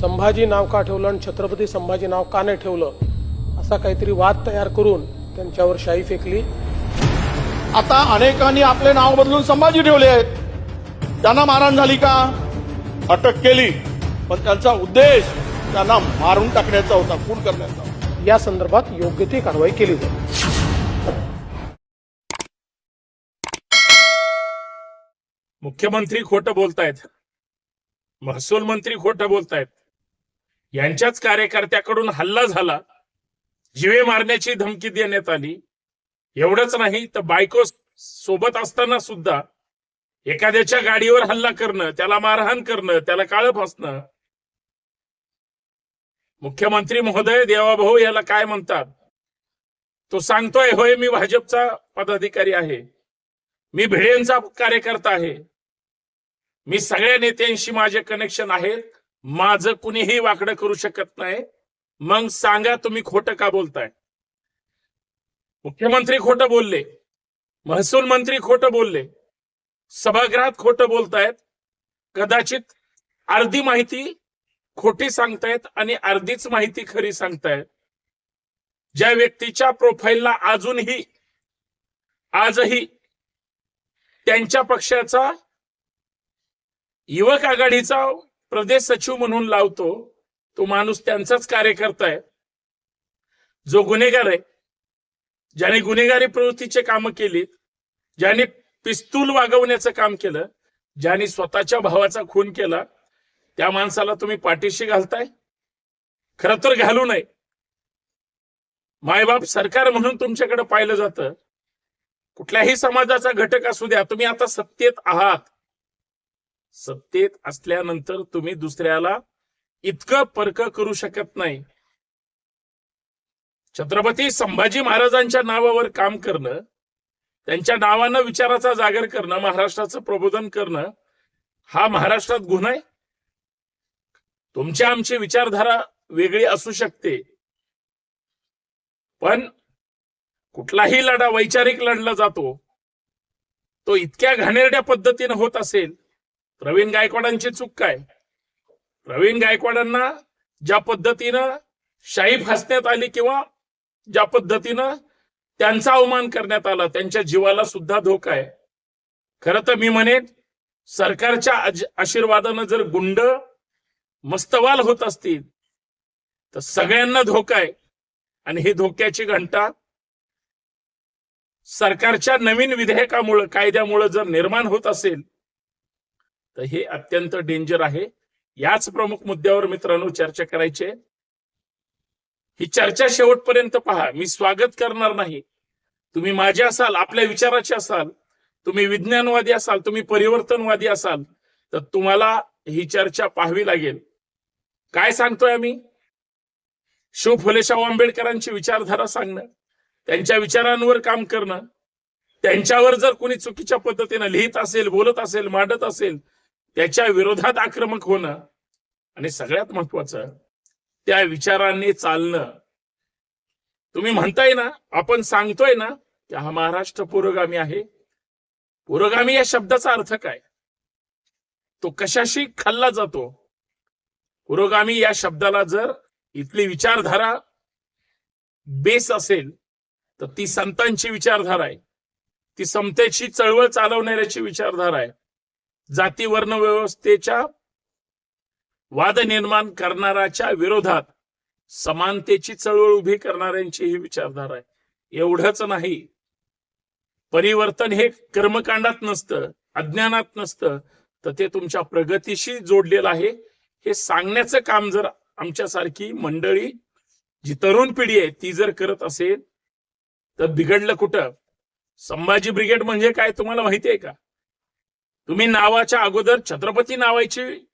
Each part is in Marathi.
संभाजी नाव का ठेवलं आणि छत्रपती संभाजी नाव का नाही ठेवलं असा काहीतरी वाद तयार करून त्यांच्यावर शाई फेकली. आता अनेकांनी आपले नाव बदलून संभाजी ठेवले आहेत. त्यांना मारहाण झाली का? अटक केली. पण त्यांचा उद्देश त्यांना मारून टाकण्याचा होता खून करण्याचा. या संदर्भात योग्य ती कारवाई केली जाईल. मुख्यमंत्री खोटं बोलतायत. महसूल मंत्री खोटं बोलतायत. यांच्याच कार्यकर्त्याकडून हल्ला झाला. जीवे मारण्याची धमकी देण्यात आली. एवढंच नाही तर बायको सोबत असताना सुद्धा एखाद्याच्या गाडीवर हल्ला करणं त्याला मारहाण करणं त्याला काळं फासणं. मुख्यमंत्री महोदय देवाभाऊ याला काय म्हणतात? तो सांगतोय होय मी भाजपचा पदाधिकारी आहे. मी भिडेंचा कार्यकर्ता आहे. मी सगळ्या नेत्यांशी माझे कनेक्शन आहेत. माझं कुणीही वाकडं करू शकत नाही. मग सांगा तुम्ही खोटं का बोलताय? मुख्यमंत्री खोटं बोलले. महसूल मंत्री खोटं बोलले. सभागृहात खोटं बोलतायत. कदाचित अर्धी माहिती खोटी सांगतायत आणि अर्धीच माहिती खरी सांगतायत. ज्या व्यक्तीच्या प्रोफाईलला अजूनही आजही त्यांच्या पक्षाचा युवक आघाडीचा प्रदेश सचिव म्हणून लावतो तो माणूस त्यांचाच कार्यकर्ता आहे. जो गुन्हेगार आहे ज्याने गुन्हेगारी प्रवृत्तीचे कामं केलीत ज्याने पिस्तूल वागवण्याचं काम केलं ज्याने स्वतःच्या भावाचा खून केला त्या माणसाला तुम्ही पाठीशी घालताय? खर तर घालू नये. मायबाप सरकार म्हणून तुमच्याकडे पाहिलं जातं कुठल्याही समाजाचा घटक असू द्या तुम्ही आता सत्तेत आहात. सत्तेत असल्यानंतर तुम्ही दुसऱ्याला इतकं परक करू शकत नाही. छत्रपती संभाजी महाराजांच्या नावावर काम करणं त्यांच्या नावानं विचाराचा जागर करणं महाराष्ट्राचं प्रबोधन करणं हा महाराष्ट्रात गुन्हा आहे? तुमची आमची विचारधारा वेगळी असू शकते. पण कुठलाही लढा वैचारिक लढला जातो तो इतक्या घाणेरड्या पद्धतीनं होत असेल प्रवीण गायकवाडांची चूक काय? प्रवीण गायकवाडांना ज्या पद्धतीनं शाही फासण्यात आली किंवा ज्या पद्धतीनं त्यांचा अवमान करण्यात आला त्यांच्या जीवाला सुद्धा धोका आहे. खरं तर मी म्हणेन सरकारच्या आशीर्वादानं जर गुंड मस्तवाल होत असतील तर सगळ्यांना धोका आहे. आणि ही धोक्याची घंटा सरकारच्या नवीन विधेयकामुळं कायद्यामुळं जर निर्माण होत असेल तर हे अत्यंत डेंजर आहे. याच प्रमुख मुद्द्यावर मित्रांनो चर्चा करायची ही चर्चा शेवटपर्यंत पहा. मी स्वागत करणार नाही. तुम्ही माझे असाल आपल्या विचाराचे असाल तुम्ही विज्ञानवादी असाल तुम्ही परिवर्तनवादी असाल तर तुम्हाला ही चर्चा पाहावी लागेल. काय सांगतोय आम्ही? शिव फुलेशाहू आंबेडकरांची विचारधारा सांगणं त्यांच्या विचारांवर काम करणं त्यांच्यावर जर कोणी चुकीच्या पद्धतीनं लिहित असेल बोलत असेल मांडत असेल त्याच्या विरोधात आक्रमक होणं आणि सगळ्यात महत्वाचं त्या विचारांनी चालणं. तुम्ही म्हणताय ना आपण सांगतोय ना की हा महाराष्ट्र पुरोगामी आहे. पुरोगामी या शब्दाचा अर्थ काय? तो कशाशी खाल्ला जातो? पुरोगामी या शब्दाला जर इथली विचारधारा बेस असेल तर ती संतांची विचारधारा आहे. ती समतेची चळवळ चालवणाऱ्याची विचारधारा आहे. जाती वर्ण व्यवस्थेच्या वाद निर्माण करणाऱ्याच्या विरोधात समानतेची चळवळ उभी करणाऱ्यांची ही विचारधारा आहे. एवढंच नाही. परिवर्तन हे कर्मकांडात नसतं अज्ञानात नसतं तर ते तुमच्या प्रगतीशी जोडलेलं आहे. हे सांगण्याचं काम जर आमच्यासारखी मंडळी जी तरुण पिढी आहे ती जर करत असेल तर बिघडलं कुठं? संभाजी ब्रिगेड म्हणजे काय तुम्हाला माहिती आहे का? तुम्ही नावाच्या अगोदर छत्रपती नावाची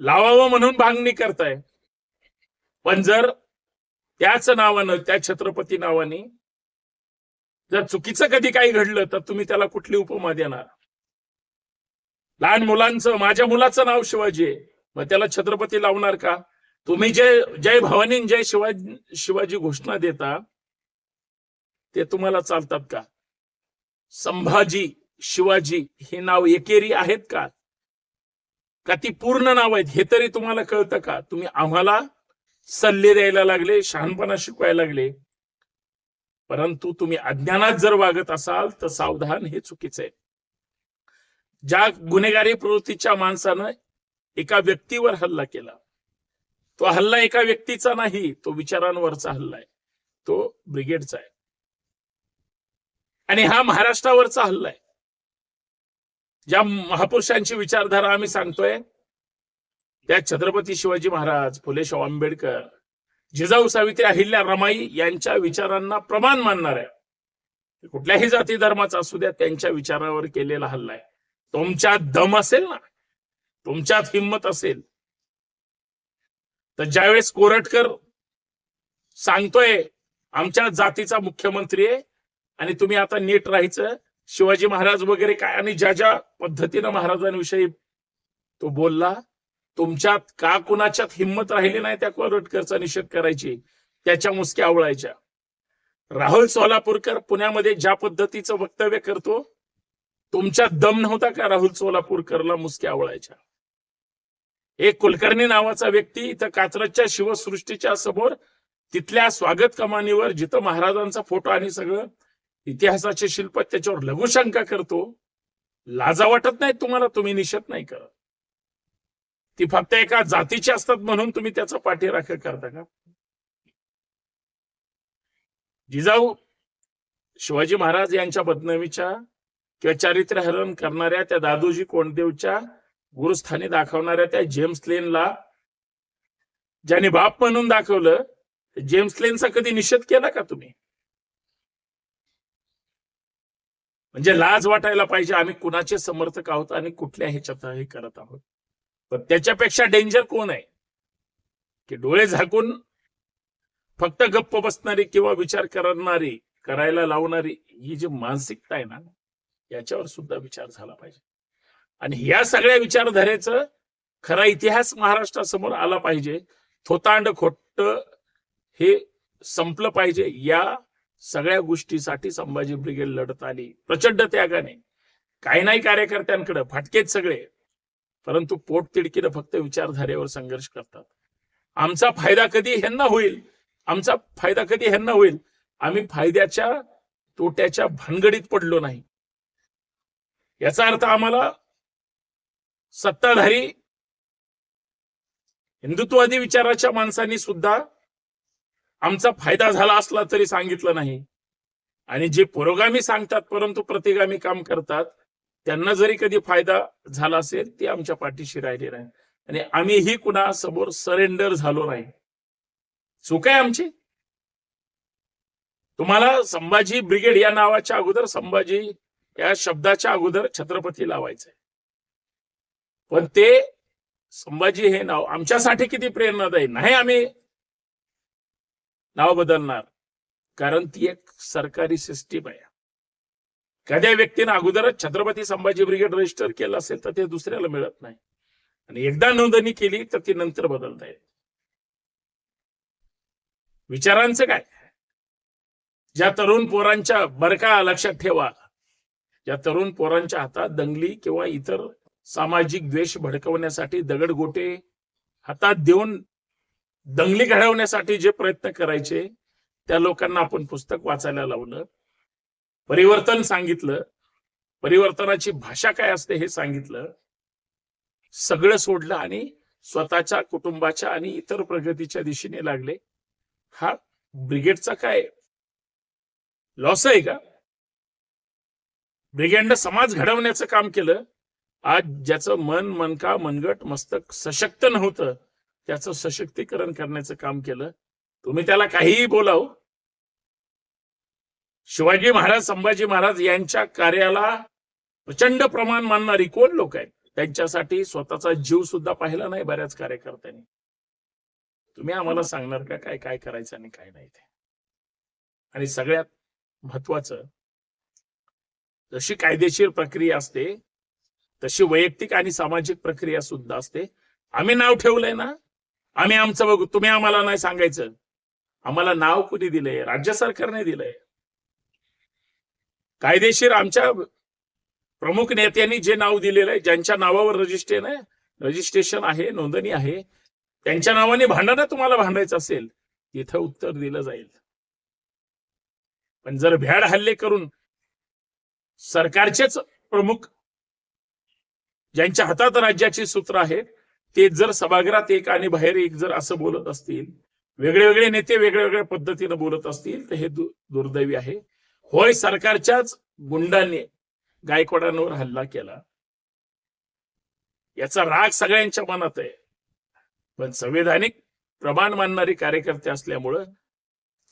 लावावं म्हणून भांगणी करताय. पण जर त्याच नावानं त्या छत्रपती नावाने जर चुकीचं कधी काही घडलं तर तुम्ही त्याला कुठली उपमा देणार? लहान मुलांचं माझ्या मुलाचं नाव शिवाजी आहे. मग त्याला छत्रपती लावणार का? तुम्ही जे जय भवानी जय शिवाजी शिवाजी घोषणा देता ते तुम्हाला चालतात का? संभाजी. शिवाजी हे नाव एकेरी आहेत का? का ती पूर्ण नाव आहेत? हे तरी तुम्हाला कळतं का? तुम्ही आम्हाला सल्ले द्यायला लागले शहाणपणा शिकवायला लागले. परंतु तुम्ही अज्ञानात जर वागत असाल तर सावधान हे चुकीचं आहे. ज्या गुन्हेगारी प्रवृत्तीच्या माणसानं एका व्यक्तीवर हल्ला केला तो हल्ला एका व्यक्तीचा नाही तो विचारांवरचा हल्ला आहे. तो ब्रिगेडचा आहे. आणि हा महाराष्ट्रावरचा हल्ला आहे. ज्या महापुरुषांची विचारधारा आम्ही सांगतोय त्या छत्रपती शिवाजी महाराज फुले शाहू आंबेडकर जिजाऊ सावित्री अहिल्या रमाई यांच्या विचारांना प्रमाण मानणार आहे कुठल्याही जाती धर्माचा असू द्या त्यांच्या विचारावर केलेला हल्ला आहे. तुमच्यात दम असेल ना? तुमच्यात हिंमत असेल? तर ज्यावेळेस कोरटकर सांगतोय आमच्या जातीचा मुख्यमंत्री आहे आणि तुम्ही आता नीट राहायचं शिवाजी महाराज वगैरे काय आणि ज्या ज्या पद्धतीनं महाराजांविषयी तो बोलला तुमच्यात का कुणाच्यात हिंमत राहिली नाही त्या कोरटकरचा निषेध करायची? त्याच्या मुसक्या आवळायच्या. राहुल सोलापूरकर पुण्यामध्ये ज्या पद्धतीचं वक्तव्य करतो तुमच्यात दम नव्हता का राहुल सोलापूरकरला मुसक्या आवळायच्या? एक कुलकर्णी नावाचा व्यक्ती इथं कात्रजच्या शिवसृष्टीच्या समोर तिथल्या स्वागत कमानीवर जिथं महाराजांचा फोटो आणि सगळं इतिहासाचे शिल्प त्याच्यावर लघुशंका करतो. लाजा वाटत नाही तुम्हाला तुम्ही निषेध नाही करत. ती फक्त एका जातीची असतात म्हणून तुम्ही त्याचा पाठीराखा करता का? जिजाऊ शिवाजी महाराज यांच्या बदनामीच्या किंवा चारित्र्य हरण करणाऱ्या त्या दादोजी कोंडदेवच्या गुरुस्थानी दाखवणाऱ्या त्या जेम्स लेनला ज्याने बाप म्हणून दाखवलं जेम्स लेनचा कधी निषेध केला का तुम्ही? म्हणजे लाज वाटायला पाहिजे आम्ही कुणाचे समर्थक आहोत आणि कुठल्या ह्याच्यात हे करत आहोत. पण त्याच्यापेक्षा डेंजर कोण आहे? की डोळे झाकून फक्त गप्प बसणारी किंवा विचार करणारी करायला लावणारी ही जी मानसिकता आहे ना याच्यावर सुद्धा विचार झाला पाहिजे. आणि या सगळ्या विचारधारेचं खरा इतिहास महाराष्ट्रासमोर आला पाहिजे. थोतांड खोट हे संपलं पाहिजे. या सगळ्या गोष्टीसाठी संभाजी ब्रिगेड लढत आली. प्रचंड त्यागाने. काही नाही कार्यकर्त्यांकडे फाटकेच सगळे. परंतु पोट तिडकीनं फक्त विचारधारेवर संघर्ष करतात. आमचा फायदा कधी ह्यांना होईल? आमचा फायदा कधी ह्यांना होईल? आम्ही फायद्याच्या तोट्याच्या भानगडीत पडलो नाही. याचा अर्थ आम्हाला सत्ताधारी हिंदुत्ववादी विचाराच्या माणसांनी सुद्धा आमचा फायदा झाला असला तरी सांगितलं नाही. आणि जे पुरोगामी सांगतात परंतु प्रतिगामी काम करतात त्यांना जरी कधी फायदा झाला असेल ते आमच्या पाठीशी राहिले नाही. आणि आम्हीही कुणा समोर सरेंडर झालो नाही. चूक आहे आमची. तुम्हाला संभाजी ब्रिगेड या नावाच्या अगोदर संभाजी या शब्दाच्या अगोदर छत्रपती लावायचंय. पण ते संभाजी हे नाव आमच्यासाठी किती प्रेरणादायी. नाही आम्ही नाव बदलणार. कारण ती एक सरकारी सिस्टीम आहे. एखाद्या व्यक्तीनं अगोदरच छत्रपती संभाजी ब्रिगेड रजिस्टर केलं असेल तर ते दुसऱ्याला मिळत नाही. आणि एकदा नोंदणी केली तर ती नंतर बदलता येते. विचारांचं काय? ज्या तरुण पोरांच्या बरका लक्षात ठेवा ज्या तरुण पोरांच्या हातात दंगली किंवा इतर सामाजिक द्वेष भडकवण्यासाठी दगडगोटे हातात देऊन दंगली घडवण्यासाठी जे प्रयत्न करायचे त्या लोकांना आपण पुस्तक वाचायला लावलं. परिवर्तन सांगितलं. परिवर्तनाची भाषा काय असते हे सांगितलं. सगळं सोडलं आणि स्वतःच्या कुटुंबाच्या आणि इतर प्रगतीच्या दिशेने लागले. हा ब्रिगेडचा काय? लॉस आहे का? ब्रिगेडनं समाज घडवण्याचं काम केलं. आज ज्याचं मन मनका मनगट मस्तक सशक्त नव्हतं त्याचं सशक्तीकरण करण्याचं काम केलं. तुम्ही त्याला काहीही बोलाव. शिवाजी महाराज संभाजी महाराज यांच्या कार्याला प्रचंड प्रमाण मानणारी कोण लोक आहेत? त्यांच्यासाठी स्वतःचा जीव सुद्धा पाहिला नाही बऱ्याच कार्यकर्त्यांनी. तुम्ही आम्हाला सांगणार का काय काय करायचं आणि काय नाही ते? आणि सगळ्यात महत्वाचं जशी कायदेशीर प्रक्रिया असते तशी वैयक्तिक आणि सामाजिक प्रक्रिया सुद्धा असते. आम्ही नाव ठेवलंय ना? आम्ही आमचं बघू. तुम्ही आम्हाला नाही सांगायचं. आम्हाला नाव कुणी दिलंय? राज्य सरकारने दिलंय. कायदेशीर आमच्या प्रमुख नेत्यांनी जे नाव दिलेलं आहे ज्यांच्या नावावर रजिस्ट्रेशन आहे रजिस्ट्रेशन आहे नोंदणी आहे त्यांच्या नावाने भांडणं तुम्हाला भांडायचं असेल तिथं उत्तर दिलं जाईल. पण जर भ्याड हल्ले करून सरकारचेच प्रमुख ज्यांच्या हातात राज्याची सूत्र आहेत ते जर सभागृहात एक आणि बाहेर एक जर असं बोलत असतील वेगळे वेगळे नेते वेगळ्या वेगळ्या पद्धतीनं बोलत असतील तर हे दुर्दैवी आहे. होय सरकारच्याच गुंडांनी गायकवाडांवर हल्ला केला. याचा राग सगळ्यांच्या मनात आहे. पण संवैधानिक प्रमाण मानणारे कार्यकर्ते असल्यामुळं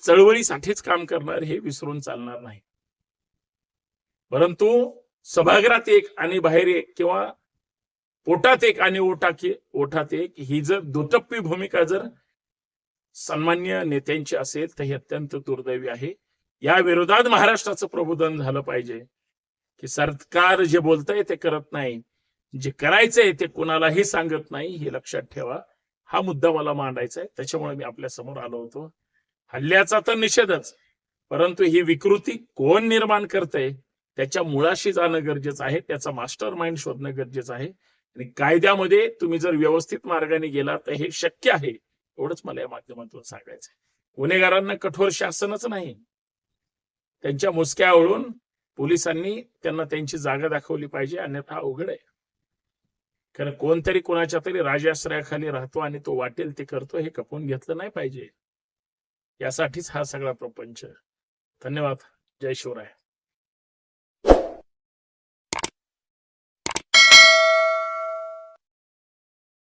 चळवळीसाठीच काम करणार हे विसरून चालणार नाही परंतु सभागृहात एक आणि बाहेर एक किंवा पोटात एक आणि ओटात ओठात एक. ही जर दुटप्पी भूमिका जर सन्मान्य नेत्यांची असेल तर हे अत्यंत दुर्दैवी आहे. या विरोधात महाराष्ट्राचं प्रबोधन झालं पाहिजे. की सरकार जे बोलतंय ते करत नाही. जे करायचंय ते कोणालाही सांगत नाही हे लक्षात ठेवा. हा मुद्दा मला मांडायचा आहे. त्याच्यामुळे मी आपल्यासमोर आलो होतो. हल्ल्याचा तर निषेधच. परंतु ही विकृती कोण निर्माण करतय त्याच्या मुळाशी जाणं गरजेचं आहे. त्याचा मास्टर माइंड शोधणं गरजेचं आहे. आणि कायद्यामध्ये तुम्ही जर व्यवस्थित मार्गाने गेला तर हे शक्य आहे. एवढंच मला या माध्यमातून सांगायचं गुन्हेगारांना कठोर शासनच नाही. त्यांच्या मुसक्या आवळून पोलिसांनी त्यांना त्यांची जागा दाखवली पाहिजे अन्यथा अवघड आहे. कारण कोणतरी कोणाच्या तरी राजाश्रयाखाली राहतो आणि तो वाटेल ते करतो हे कपून घेतलं नाही पाहिजे. यासाठीच हा सगळा प्रपंच. धन्यवाद. जय शिवराय.